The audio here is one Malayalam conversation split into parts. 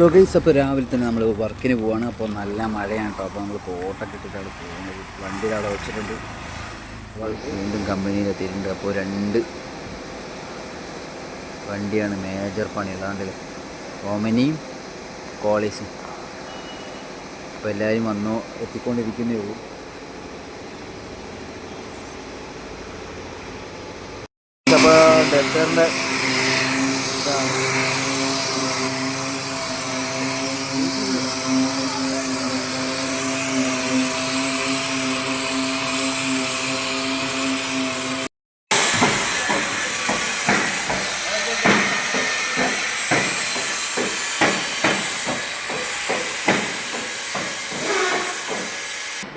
ലൊക്കേസ് അപ്പോൾ രാവിലെ തന്നെ നമ്മൾ വർക്കിന് പോവാണ്. അപ്പോൾ നല്ല മഴയാണ് കേട്ടോ. അപ്പോൾ നമ്മൾ കോട്ടൊക്കെ ഇട്ടിട്ടാണ് പോകുന്നത്. വണ്ടിയിൽ അവിടെ വെച്ചിട്ടുണ്ട്. വീണ്ടും വീണ്ടും കമ്പനിയിലെത്തിയിട്ടുണ്ട് അപ്പോൾ രണ്ട് വണ്ടിയാണ് മേജർ പണി. അതാണ്ടല്ലേ ഓമനിയും കോളേജും. അപ്പോൾ എല്ലാവരും വന്നോ എത്തിക്കൊണ്ടിരിക്കുന്നേ ഉള്ളൂ. അപ്പോൾ ഡെസറിന്റെ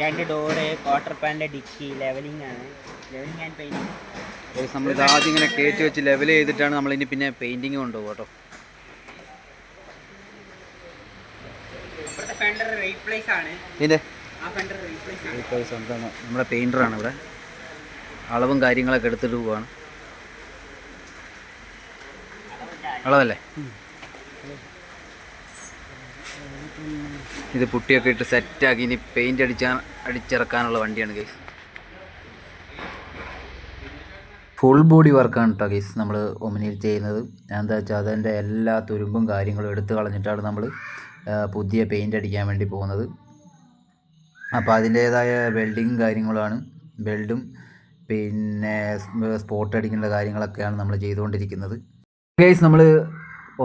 രണ്ട് ഡോറ് ക്വാർട്ടർ പാന്റെ ഡിക്കി ലെവലിംഗ് ആണ്. ലെവലിംഗ് ആൻഡ് പെയിന്റിങ് നമ്മൾ ഇത് ആദ്യം ഇങ്ങനെ കയറ്റി വെച്ച് ലെവൽ ചെയ്തിട്ടാണ് നമ്മൾ ഇനി പിന്നെ പെയിന്റിങ് കൊണ്ടുപോകും കേട്ടോ. നമ്മുടെ പെയിന്ററാണ് ഇവിടെ. അളവും കാര്യങ്ങളൊക്കെ എടുത്തിട്ട് പോവാണ്. അളവല്ലേ? ഇത് പുട്ടിയൊക്കെ ഇട്ട് സെറ്റാക്കി ഇനി പെയിന്റ് അടിച്ചാൽ അടിച്ചിറക്കാനുള്ള വണ്ടിയാണ് ഗൈസ് ഫുൾ ബോഡി വർക്കാണ് കേട്ടോ ഗൈസ് നമ്മൾ ഒമിനിയിൽ ചെയ്യുന്നത്. എന്താ വെച്ചാൽ അതിന്റെ എല്ലാ തുരുമ്പും കാര്യങ്ങളും എടുത്തു കളഞ്ഞിട്ടാണ് നമ്മൾ പുതിയ പെയിന്റ് അടിക്കാൻ വേണ്ടി പോകുന്നത്. അപ്പോൾ അതിന്റേതായ വെൽഡിങ് കാര്യങ്ങളാണ്. വെൽഡും പിന്നെ സ്പോട്ട് അടിക്കേണ്ട കാര്യങ്ങളൊക്കെയാണ് നമ്മൾ ചെയ്തുകൊണ്ടിരിക്കുന്നത്. ഗൈസ് നമ്മൾ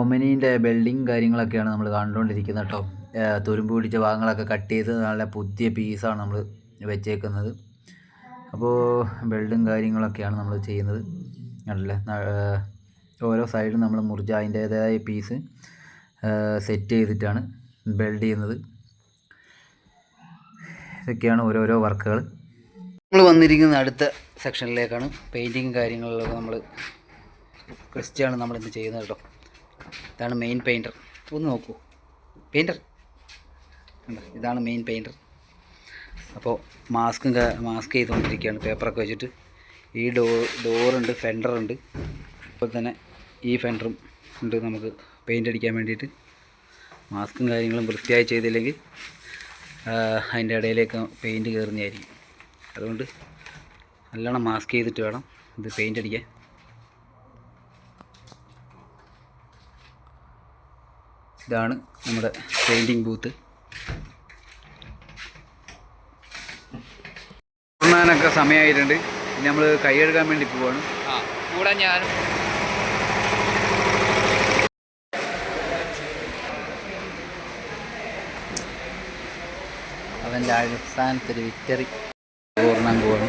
ഒമനീന്റെ ബിൽഡിങ് കാര്യങ്ങളൊക്കെയാണ് നമ്മൾ കണ്ടുകൊണ്ടിരിക്കുന്നത് കേട്ടോ തുരുമ്പ് പിടിച്ച ഭാഗങ്ങളൊക്കെ കട്ട് ചെയ്ത് നല്ല പുതിയ പീസാണ് നമ്മൾ വെച്ചേക്കുന്നത്. അപ്പോൾ വെൽഡും കാര്യങ്ങളൊക്കെയാണ് നമ്മൾ ചെയ്യുന്നത്. നല്ല ഓരോ സൈഡും നമ്മൾ മുറിച്ച് അതിന്റേതായ പീസ് സെറ്റ് ചെയ്തിട്ടാണ് ബെൽഡ് ചെയ്യുന്നത്. ഇതൊക്കെയാണ് ഓരോരോ വർക്കുകൾ നമ്മൾ വന്നിരിക്കുന്ന അടുത്ത സെക്ഷനിലേക്കാണ് പെയിന്റിങ് കാര്യങ്ങളിലൊക്കെ നമ്മൾ ക്രിസ്റ്റിയാണ് നമ്മളിന്ന് ചെയ്യുന്നത് കേട്ടോ. ഇതാണ് മെയിൻ പെയിന്റർ. ഒന്ന് നോക്കൂ. പെയിന്റർ. ഇതാണ് മെയിൻ പെയിന്റർ അപ്പോൾ മാസ്കും മാസ്ക് ചെയ്തുകൊണ്ടിരിക്കുകയാണ്. പേപ്പറൊക്കെ വെച്ചിട്ട്. ഈ ഡോ ഡോറുണ്ട് ഫെൻഡറുണ്ട് ഇപ്പോൾ തന്നെ ഈ ഫെൻഡറും ഉണ്ട് നമുക്ക് പെയിന്റ് അടിക്കാൻ വേണ്ടിയിട്ട്. മാസ്കും കാര്യങ്ങളും വൃത്തിയായി ചെയ്തില്ലെങ്കിൽ അതിന്റെ ഇടയിലേക്ക് പെയിന്റ് കയറുന്നതായിരിക്കും അതുകൊണ്ട് നല്ലോണം മാസ്ക് ചെയ്തിട്ട് വേണം ഇത് പെയിന്റ് അടിക്കാൻ. ഇതാണ് നമ്മുടെ പെയിന്റിങ് ബൂത്ത് ഉറങ്ങാനൊക്കെ സമയമായിട്ടുണ്ട്. ഇനി നമ്മൾ കൈ വേണ്ടി പോവാണ്. ആ കൂടെ ഞാൻ. അവന്റെ അടിസ്ഥാനത്തിൽ വിക്ടറി പൂർണം പോവാണ്.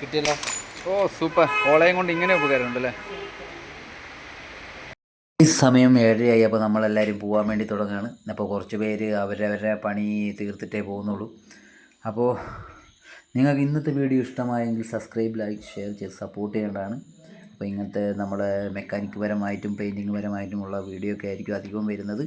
കിട്ടിയല്ലോ. ഓ സൂപ്പർ. ഓളയും കൊണ്ട് ഇങ്ങനെ ഉപകാരമുണ്ടല്ലേ? ഈ സമയം ഏഴരയായി അപ്പോൾ നമ്മളെല്ലാവരും പോകാൻ വേണ്ടി തുടങ്ങുകയാണ്. അപ്പോൾ കുറച്ച് പേര് അവരവരുടെ പണി തീർത്തിട്ടേ പോകുന്നുള്ളൂ. അപ്പോൾ നിങ്ങൾക്ക് ഇന്നത്തെ വീഡിയോ ഇഷ്ടമായെങ്കിൽ സബ്സ്ക്രൈബ് ലൈക്ക് ഷെയർ ചെയ്ത് സപ്പോർട്ട് ചെയ്യേണ്ടതാണ്. അപ്പോൾ ഇങ്ങനത്തെ നമ്മുടെ മെക്കാനിക് പരമായിട്ടും പെയിന്റിങ് പരമായിട്ടുമുള്ള വീഡിയോ ഒക്കെ ആയിരിക്കും അധികവും വരുന്നത്.